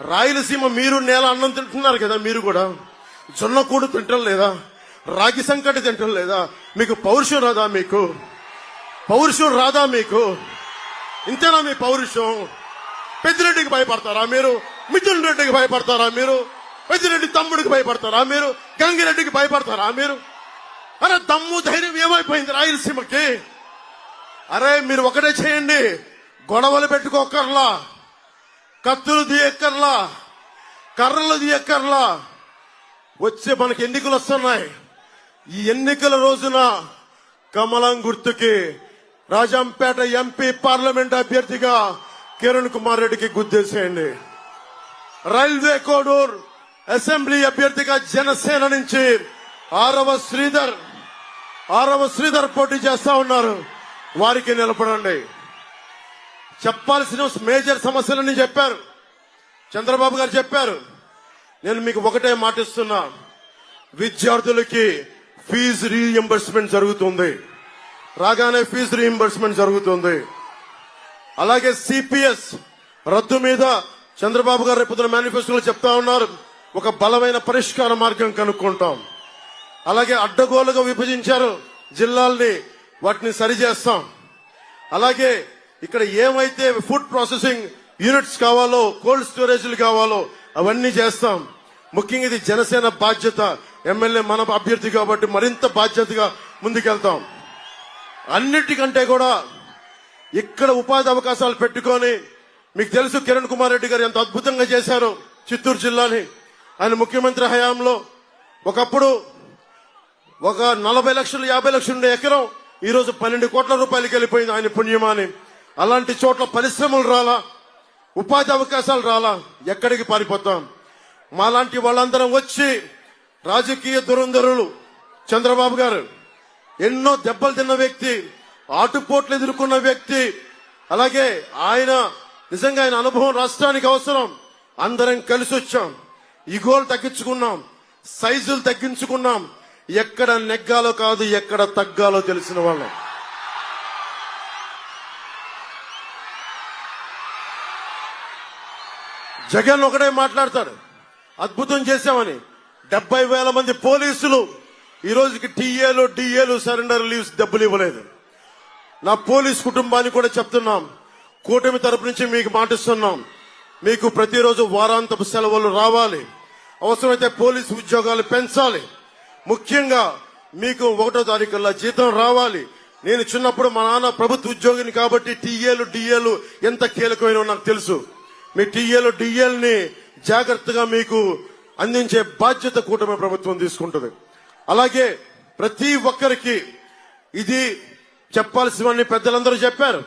రాయలసీమ మీరు నేల అన్నం తింటున్నారు కదా మీరు కూడా. జొన్న కూడు తింటం లేదా? రాగి సంకటి తింటం లేదా? మీకు పౌరుషం రాదా మీకు? పౌరుషం రాదా మీకు? ఇంతేనా మీ పౌరుషం? పెద్దిరెడ్డికి భయపడతారా మీరు? మిథున్ రెడ్డికి భయపడతారా మీరు? పెద్దిరెడ్డి తమ్ముడికి భయపడతారా మీరు? గంగిరెడ్డికి భయపడతారా మీరు? అరే దమ్ము ధైర్యం ఏమైపోయింది రాయలసీమకి? అరే మీరు ఒకటే చేయండి. గొడవలు పెట్టుకోకర్లా. కత్తులు తీయక్కర్లా కర్రలు తీయక్కర్లా. వచ్చే మనకి ఎన్నికలు వస్తున్నాయి. ఈ ఎన్నికల రోజున కమలం గుర్తుకి రాజంపేట ఎంపీ పార్లమెంట్ అభ్యర్థిగా కిరణ్ కుమార్ రెడ్డికి గుద్దేసేయండి రైల్వే కోడూర్ అసెంబ్లీ అభ్యర్థిగా జనసేన నుంచి ఆరవ శ్రీధర్ ఆరవ శ్రీధర్ పోటీ చేస్తా ఉన్నారు. వారికి నిలబడండి. చెప్పాల్సిన మేజర్ సమస్యలని చెప్పారు. చంద్రబాబు గారు చెప్పారు. నేను మీకు ఒకటే మాటిస్తున్నా. విద్యార్థులకి ఫీజు రీఎంబర్స్మెంట్ జరుగుతుంది. రాగానే ఫీజు రీఎంబర్స్మెంట్ జరుగుతుంది. అలాగే సిపిఎస్ రద్దు మీద చంద్రబాబు గారు రేపు మేనిఫెస్టోలో చెప్తా ఉన్నారు. ఒక బలమైన పరిష్కార మార్గం కనుక్కుంటాం. అలాగే అడ్డగోలుగా విభజించారు జిల్లాల్ని. వాటిని సరిచేస్తాం. అలాగే ఇక్కడ ఏమైతే ఫుడ్ ప్రాసెసింగ్ యూనిట్స్ కావాలో కోల్డ్ స్టోరేజ్లు కావాలో అవన్నీ చేస్తాం. ముఖ్యంగా ఇది జనసేన బాధ్యత. ఎమ్మెల్యే మన అభ్యర్థి కాబట్టి మరింత బాధ్యతగా ముందుకెళ్తాం. అన్నిటికంటే కూడా ఇక్కడ ఉపాధి అవకాశాలు పెట్టుకొని మీకు తెలుసు కిరణ్ కుమార్ రెడ్డి గారు ఎంత అద్భుతంగా చేశారు చిత్తూరు జిల్లాని. ఆయన ముఖ్యమంత్రి హయాంలో ఒకప్పుడు ఒక నలభై లక్షలు యాభై లక్షలు ఉండే ఎకరం ఈరోజు పన్నెండు కోట్ల రూపాయలకి వెళ్ళిపోయింది ఆయన పుణ్యమాని. అలాంటి చోట్ల పరిశ్రమలు రాలా ఉపాధి అవకాశాలు రాలా ఎక్కడికి పారిపోతాం? మాలాంటి వాళ్ళందరం వచ్చి రాజకీయ దురంధరులు. చంద్రబాబు గారు ఎన్నో దెబ్బలు తిన్న వ్యక్తి ఆటుపోట్లు ఎదుర్కొన్న వ్యక్తి అలాగే ఆయన నిజంగా ఆయన అనుభవం రాష్ట్రానికి అవసరం. అందరం కలిసి వచ్చాం. ఇగోలు తగ్గించుకున్నాం. సైజులు తగ్గించుకున్నాం. ఎక్కడ నెగ్గాలో కాదు ఎక్కడ తగ్గాలో తెలిసిన వాళ్ళం. జగన్ ఒకటే మాట్లాడతాడు. అద్భుతం చేశామని. డెబ్బై వేల మంది పోలీసులు ఈ రోజుకి టీఏలు డిఏలు సరెండర్ లీవ్స్ డబ్బులు ఇవ్వలేదు. నా పోలీస్ కుటుంబానికి కూడా చెప్తున్నాం. కూటమి తరపు నుంచి మీకు మాటిస్తున్నాం. మీకు ప్రతిరోజు వారాంతపు సెలవులు రావాలి. అవసరమైతే పోలీసు ఉద్యోగాలు పెంచాలి. ముఖ్యంగా మీకు ఒకటో తారీఖుల్లో జీతం రావాలి. నేను చిన్నప్పుడు మా నాన్న ప్రభుత్వ ఉద్యోగిని కాబట్టి టీఏలు డిఏలు ఎంత కీలకమైన నాకు తెలుసు. మీ టీఏలు డిఏల్ని జాగ్రత్తగా మీకు అందించే బాధ్యత కూటమి ప్రభుత్వం తీసుకుంటుంది. అలాగే ప్రతి ఒక్కరికి ఇది చెప్పాల్సివన్నీ పెద్దలందరూ చెప్పారు.